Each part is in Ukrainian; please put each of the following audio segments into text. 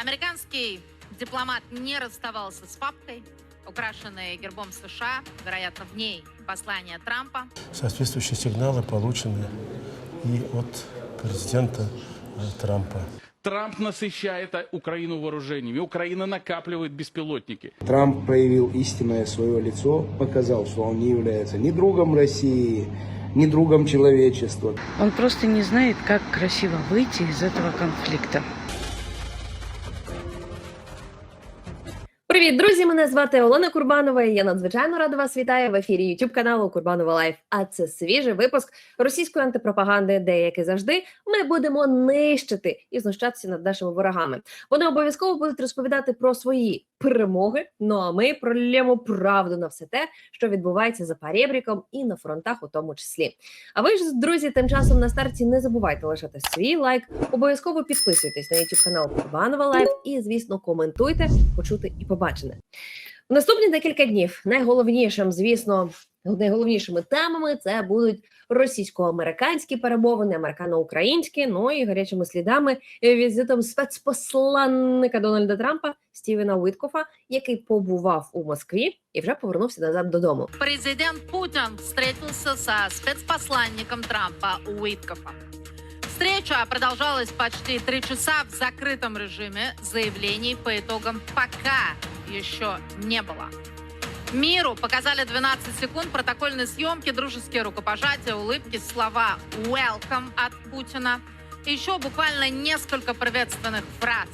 Американский дипломат не расставался с папкой, украшенной гербом США, вероятно, в ней послание Трампа. Соответствующие сигналы получены и от президента э, Трампа. Трамп насыщает Украину вооружениями. Украина накапливает беспилотники. Трамп проявил истинное свое лицо, показал, что он не является ни другом России, ни другом человечества. Он просто не знает, как красиво выйти из этого конфликта. Привіт, друзі! Мене звати Олена Курбанова. і Я надзвичайно рада вас вітаю в ефірі YouTube каналу Курбанова Лайф. А це свіжий випуск російської антипропаганди, де як і завжди ми будемо нищити і знущатися над нашими ворогами. Вони обов'язково будуть розповідати про свої перемоги. Ну а ми пролємо правду на все те, що відбувається за парєбріком і на фронтах, у тому числі. А ви ж, друзі, тим часом на старті не забувайте лишати свій лайк. Обов'язково підписуйтесь на YouTube канал Курбанова Лайф і, звісно, коментуйте, почути і побачене. В наступні декілька днів найголовнішим, звісно, найголовнішими темами це будуть російсько-американські перемовини, американо-українські, ну і гарячими слідами е, візитом спецпосланника Дональда Трампа Стівена Уіткофа, який побував у Москві і вже повернувся назад додому. Президент Путин встретился со спецпосланником Трампа Уиткофом. Встреча продолжалась почти три часа в закрытом режиме. Заявлений по итогам пока еще не было. Миру показали 12 секунд протокольной съемки, дружеские рукопожатия, улыбки, слова «welcome» от Путина. И еще буквально несколько приветственных фраз.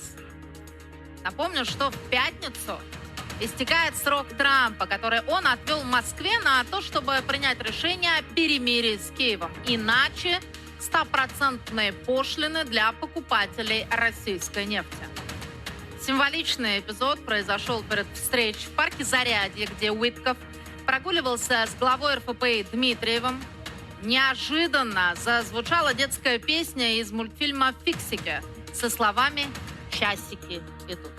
Напомню, что в пятницу истекает срок Трампа, который он отвел Москве на то, чтобы принять решение о перемирии с Киевом. Иначе стопроцентные пошлины для покупателей российской нефти. Символичный эпизод произошел перед встречей в парке Зарядье, где Уитков прогуливался с главой РФПИ Дмитриевым. Неожиданно зазвучала детская песня из мультфильма «Фиксики» со словами «Часики идут».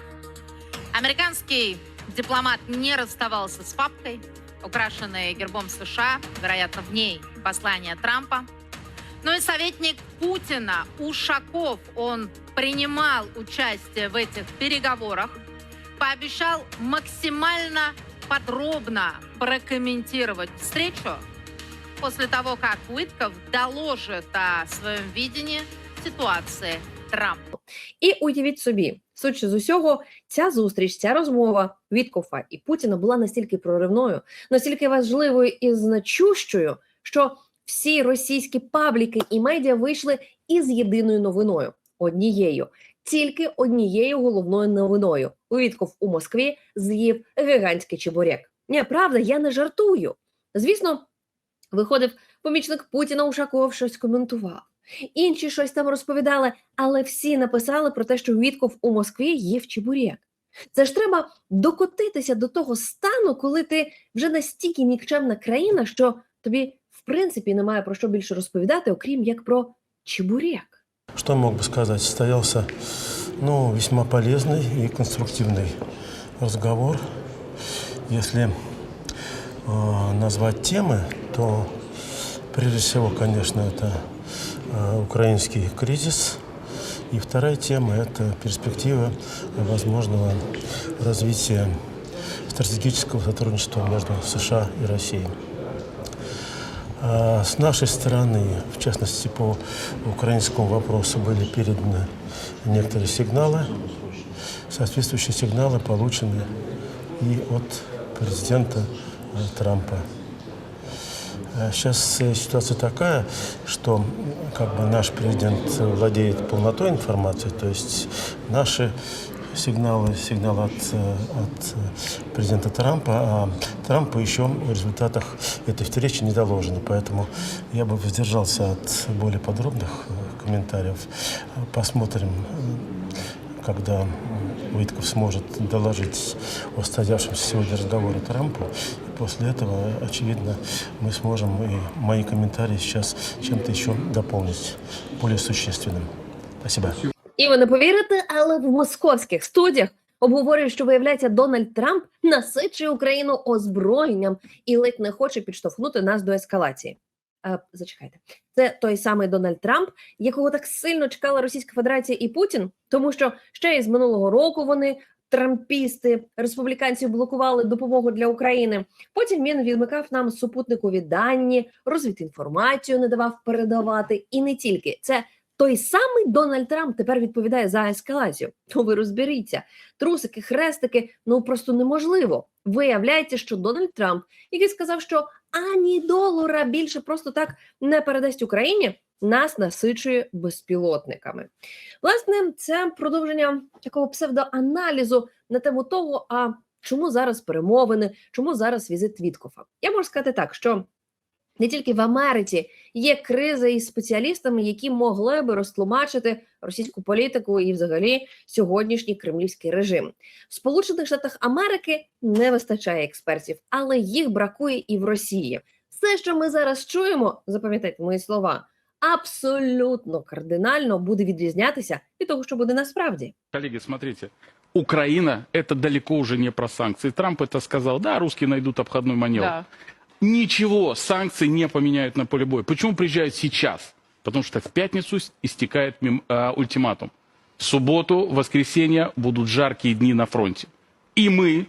Американский дипломат не расставался с папкой, украшенной гербом США, вероятно, в ней послание Трампа. Ну и советник Путина Ушаков, он принимал участие в этих переговорах, пообещал максимально подробно прокомментировать встречу после того, как Уитков доложит о своем видении ситуации Трампу. І уявіть собі, судячи з усього, ця зустріч, ця розмова Віткофа і Путіна була настільки проривною, настільки важливою і значущою, що всі російські пабліки і медіа вийшли із єдиною новиною однією, тільки однією головною новиною. Вітков у Москві з'їв гігантський чебурек. Ні, правда, я не жартую. Звісно, виходив помічник Путіна Ушаков, щось коментував. Інші щось там розповідали, але всі написали про те, що Вітков у Москві їв чебурек. Це ж треба докотитися до того стану, коли ти вже настільки нікчемна країна, що тобі в принципі немає про що більше розповідати, окрім як про чебурек. Что мог бы сказать? Состоялся ну, весьма полезный и конструктивный разговор. Если э, назвать темы, то прежде всего, конечно, это э, украинский кризис. И вторая тема – это перспектива возможного развития стратегического сотрудничества между США и Россией. А С нашей стороны, в частности по украинскому вопросу, были переданы некоторые сигналы. Соответствующие сигналы получены и от президента э, Трампа. Э, Сейчас э, ситуация такая, что как бы наш президент владеет полнотой информации, то есть наши сигналы, сигналы от, э, от э, президента Трампа, а Трампу еще о результатах этой встречи не доложено. Поэтому я бы воздержался от более подробных э, комментариев. Посмотрим, когда Уитков сможет доложить о состоявшемся сегодня разговоре Трампу. После этого, очевидно, мы сможем и мои комментарии сейчас чем-то еще дополнить, более существенным. Спасибо. І ви не повірите, але в московських студіях обговорюють, що виявляється, Дональд Трамп насичує Україну озброєнням і ледь не хоче підштовхнути нас до ескалації. Е, зачекайте, це той самий Дональд Трамп, якого так сильно чекала Російська Федерація і Путін, тому що ще із минулого року вони. Трампісти республіканці блокували допомогу для України. Потім він відмикав нам супутникові дані, розвідінформацію не давав передавати. І не тільки це той самий Дональд Трамп тепер відповідає за ескалацію. То ви розберіться, трусики, хрестики, ну просто неможливо. Виявляється, що Дональд Трамп, який сказав, що ані долара більше просто так не передасть Україні, нас насичує безпілотниками. Власне, це продовження такого псевдоаналізу на тему того, а чому зараз перемовини, чому зараз візит Віткофа. Я можу сказати так, що не тільки в Америці є криза із спеціалістами, які могли би розтлумачити російську політику і, взагалі, сьогоднішній кремлівський режим. В Сполучених Штатах Америки не вистачає експертів, але їх бракує і в Росії. Все, що ми зараз чуємо, запам'ятайте мої слова, абсолютно кардинально буде відрізнятися від того, що буде насправді. Коллеги, смотрите, Украина – это далеко уже не про санкции. Трамп это сказал, да, русские найдут обходной маневр. Да. Ничего санкции не поменяют на поле боя. Почему приезжают сейчас? Потому что в пятницу истекает мем- э, ультиматум. В субботу, воскресенье будут жаркие дни на фронте. И мы,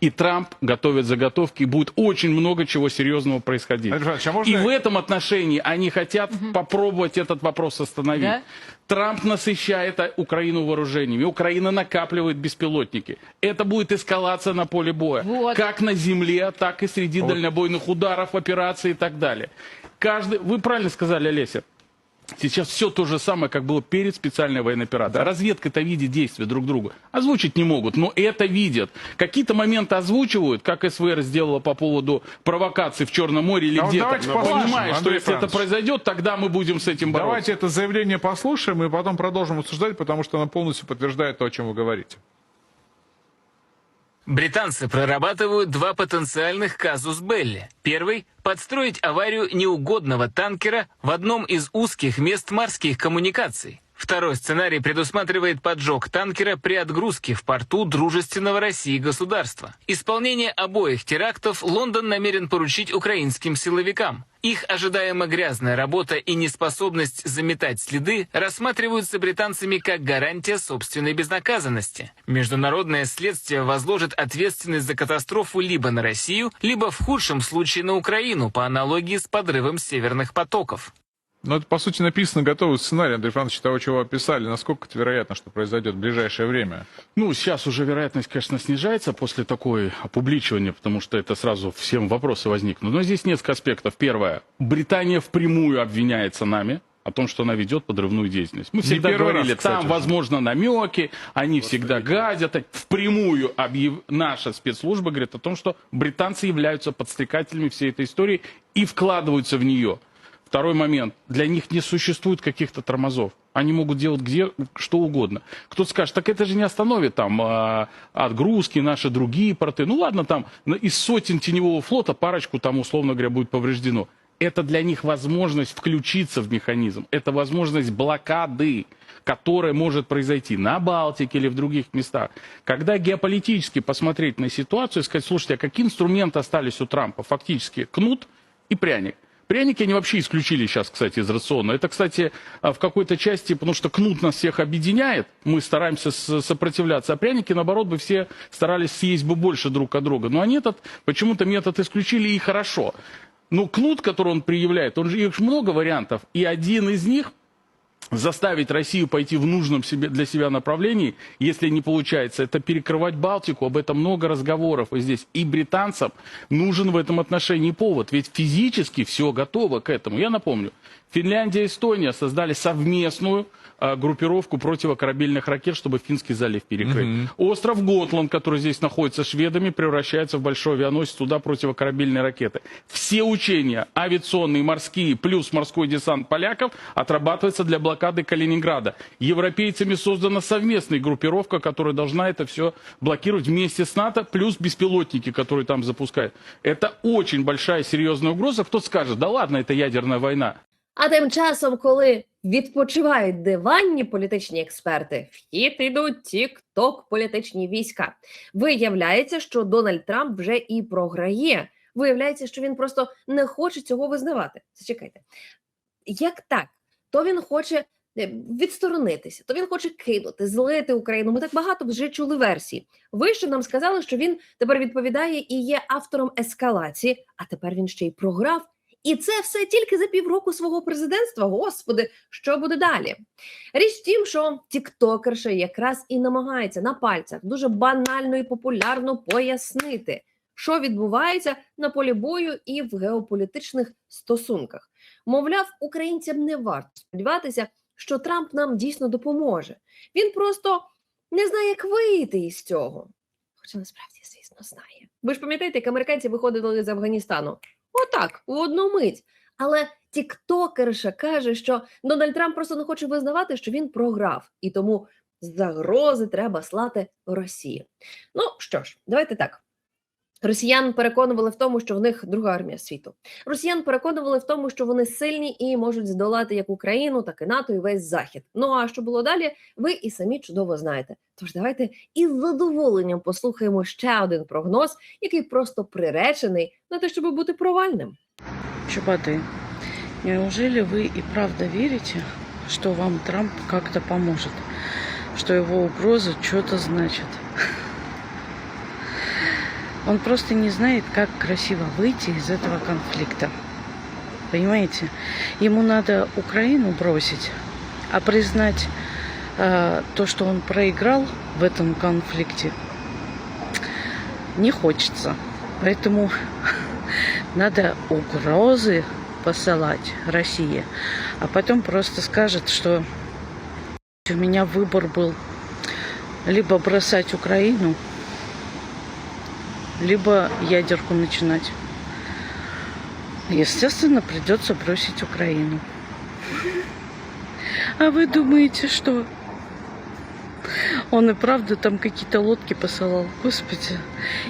и Трамп готовят заготовки, и будет очень много чего серьезного происходить. А можно- И в этом отношении они хотят попробовать этот вопрос остановить. Да? Трамп насыщает Украину вооружениями. Украина накапливает беспилотники. Это будет эскалация на поле боя. Вот. Как на земле, так и среди Вот. дальнобойных ударов, операций и так далее. Каждый, вы правильно сказали, Олеся. Сейчас все то же самое, как было перед специальной военной операцией. Разведка-то видит действия друг друга. Озвучить не могут, но это видят. Какие-то моменты озвучивают, как СВР сделала по поводу провокаций в Черном море или А вот где-то. послушаем, Понимая, что Андрей если это произойдет, тогда мы будем с этим бороться. Давайте это заявление послушаем и потом продолжим обсуждать, потому что оно полностью подтверждает то, о чем вы говорите. Британцы прорабатывают два потенциальных казус Белли. Первый – подстроить аварию неугодного танкера в одном из узких мест морских коммуникаций. Второй сценарий предусматривает поджог танкера при отгрузке в порту дружественного России государства. Исполнение обоих терактов Лондон намерен поручить украинским силовикам. Их ожидаемо грязная работа и неспособность заметать следы рассматриваются британцами как гарантия собственной безнаказанности. Международное следствие возложит ответственность за катастрофу либо на Россию, либо в худшем случае на Украину по аналогии с подрывом северных потоков. Но это, по сути, написано готовый сценарий, Андрей Иванович, того, чего вы описали. Насколько это вероятно, что произойдет в ближайшее время? Ну, сейчас уже вероятность, конечно, снижается после такой опубличивания, потому что это сразу всем вопросы возникнут. Но здесь несколько аспектов. Первое. Британия впрямую обвиняется нами о том, что она ведет подрывную деятельность. Мы всегда говорили, раз, кстати, там, уже. возможно, намеки, они всегда гадят. Впрямую объяв... наша спецслужба говорит о том, что британцы являются подстрекателями всей этой истории и вкладываются в нее. Второй момент. Для них не существует каких-то тормозов. Они могут делать где что угодно. Кто-то скажет, так это же не остановит там а, отгрузки, наши другие порты. Ну ладно, там из сотен теневого флота парочку там, условно говоря, будет повреждено. Это для них возможность включиться в механизм. Это возможность блокады, которая может произойти на Балтике или в других местах. Когда геополитически посмотреть на ситуацию и сказать, слушайте, а какие инструменты остались у Трампа? Фактически кнут и пряник. Пряники они вообще исключили сейчас, кстати, из рациона. Это, кстати, а, в какой-то части, потому что кнут нас всех объединяет, мы стараемся сопротивляться, а пряники, наоборот, бы все старались съесть бы больше друг от друга. Но они этот, почему-то метод исключили, и хорошо. Но кнут, который он приявляет, он же, их много вариантов, и один из них заставить Россию пойти в нужном себе, для себя направлении, если не получается, это перекрывать Балтику, об этом много разговоров и здесь. И британцам нужен в этом отношении повод, ведь физически все готово к этому. Я напомню, Финляндия и Эстония создали совместную а, группировку противокорабельных ракет, чтобы Финский залив перекрыть. Остров Готланд, который здесь находится шведами, превращается в большой авианосец, туда противокорабельные ракеты. Все учения, авиационные, морские, плюс морской десант поляков, отрабатывается для блокады Калининграда. Европейцами создана совместная группировка, которая должна это все блокировать вместе с НАТО, плюс беспилотники, которые там запускают. Это очень большая серьезная угроза. Кто скажет, да ладно, это ядерная война. А тим часом, коли відпочивають диванні політичні експерти, в хід йдуть тік-ток політичні війська. Виявляється, що Дональд Трамп вже і програє виявляється, що він просто не хоче цього визнавати. Зачекайте, як так? То він хоче е, відсторонитися, то він хоче кинути, злити Україну. Ми так багато вже чули версій. Ви що нам сказали, що він тепер відповідає і є автором ескалації, а тепер він ще й програв. І це все тільки за півроку свого президентства. Господи, що буде далі? Річ в тім, що тіктокерша якраз і намагається на пальцях дуже банально і популярно пояснити, що відбувається на полі бою і в геополітичних стосунках. Мовляв, українцям не варто сподіватися, що Трамп нам дійсно допоможе. Він просто не знає, як вийти із цього. Хоча насправді, звісно, знає. Ви ж пам'ятаєте, як американці виходили з Афганістану? Отак, у одну мить. Але тіктокерша каже, що Дональд Трамп просто не хоче визнавати, що він програв, і тому загрози треба слати Росії. Ну що ж, давайте так. Росіян переконували в тому, що в них друга армія світу. Росіян переконували в тому, що вони сильні і можуть здолати як Україну, так і НАТО, і весь захід. Ну а що було далі, ви і самі чудово знаєте. Тож давайте із задоволенням послухаємо ще один прогноз, який просто приречений на те, щоб бути провальним. Чубаты, неужели вы и правда верите, что вам Трамп как-то поможет? Что его угроза что-то значит? Он просто не знает, как красиво выйти из этого конфликта. Понимаете? Ему надо Украину бросить, а признать э, то, что он проиграл в этом конфликте, не хочется. Поэтому надо угрозы посылать России, а потом просто скажет, что у меня выбор был либо бросать Украину, либо ядерку начинать. Естественно, придется бросить Украину. А вы думаете, что он и правда там какие-то лодки посылал? Господи,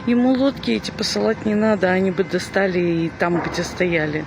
ему лодки эти посылать не надо, они бы достали и там, где стояли.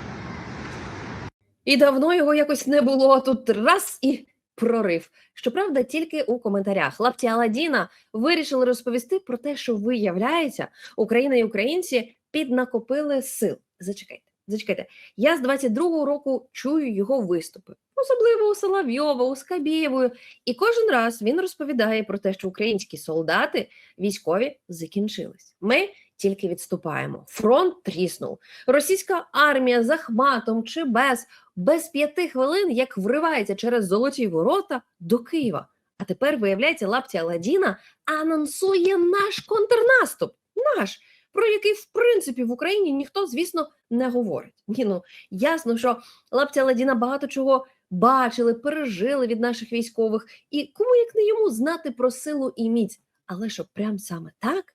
І давно його якось не було. а Тут раз і прорив. Щоправда, тільки у коментарях лапті Аладіна вирішили розповісти про те, що виявляється, Україна і українці піднакопили сил. Зачекайте, зачекайте. Я з 22-го року чую його виступи, особливо у Соловйова, у Скабєєвої. І кожен раз він розповідає про те, що українські солдати військові закінчились. Ми тільки відступаємо. Фронт тріснув. Російська армія з Ахматом чи без без п'яти хвилин як вривається через золоті ворота до Києва. А тепер, виявляється, лапті Аладдіна анонсує наш контрнаступ. Наш, про який, в принципі, в Україні ніхто, звісно, не говорить. Ні, ну ясно, що лапті Аладдіна багато чого бачили, пережили від наших військових, і кому як не йому знати про силу і міць. Але що прям саме так?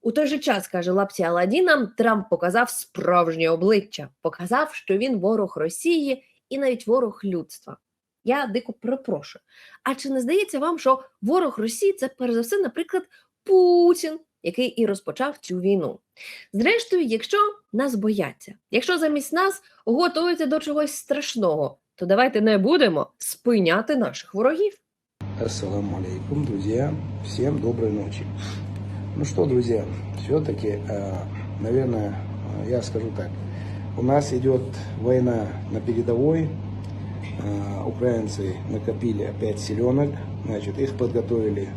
У той же час, каже Лапті Аладдіна, Трамп показав справжнє обличчя, показав, що він ворог Росії і навіть ворог людства. Я дико перепрошую. А чи не здається вам, що ворог Росії це перш за все, наприклад, Путін, який і розпочав цю війну? Зрештою, якщо нас бояться, якщо замість нас готуються до чогось страшного, то давайте не будемо спиняти наших ворогів. Ассаламу алейкум, друзья. Всем доброй ночи. Ну что, друзья, все-таки, наверное, э, я скажу так. У нас идет война на передовой. Э, Украинцы накопили опять селенок. Значит, их подготовили,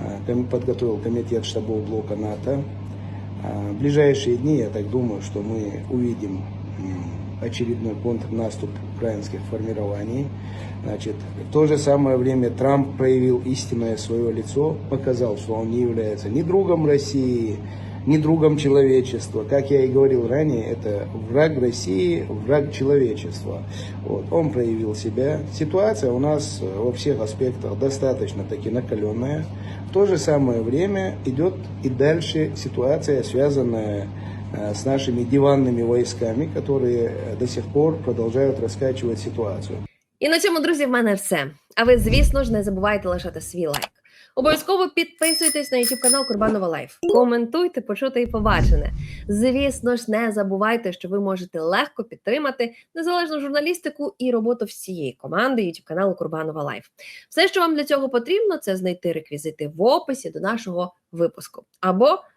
э, ком- подготовил комитет штабов блока НАТО. Э, В ближайшие дни, я так думаю, что мы увидим м, очередной контрнаступ украинских формирований. Значит, в то же самое время Трамп проявил истинное свое лицо, показал, что он не является ни другом России, ни другом человечества. Как я и говорил ранее, это враг России, враг человечества. Вот, он проявил себя. Ситуация у нас э, во всех аспектах достаточно таки накаленная. В то же самое время идет и дальше ситуация, связанная э, с нашими диванными войсками, которые э, до сих пор продолжают раскачивать ситуацию. І на цьому, друзі, в мене все. А ви, звісно ж, не забувайте лишати свій лайк. Обов'язково підписуйтесь на YouTube канал Курбанова Лайф. Коментуйте, почути і побачене. Звісно ж, не забувайте, що ви можете легко підтримати незалежну журналістику і роботу всієї команди YouTube каналу Курбанова Лайф. Все, що вам для цього потрібно, це знайти реквізити в описі до нашого випуску або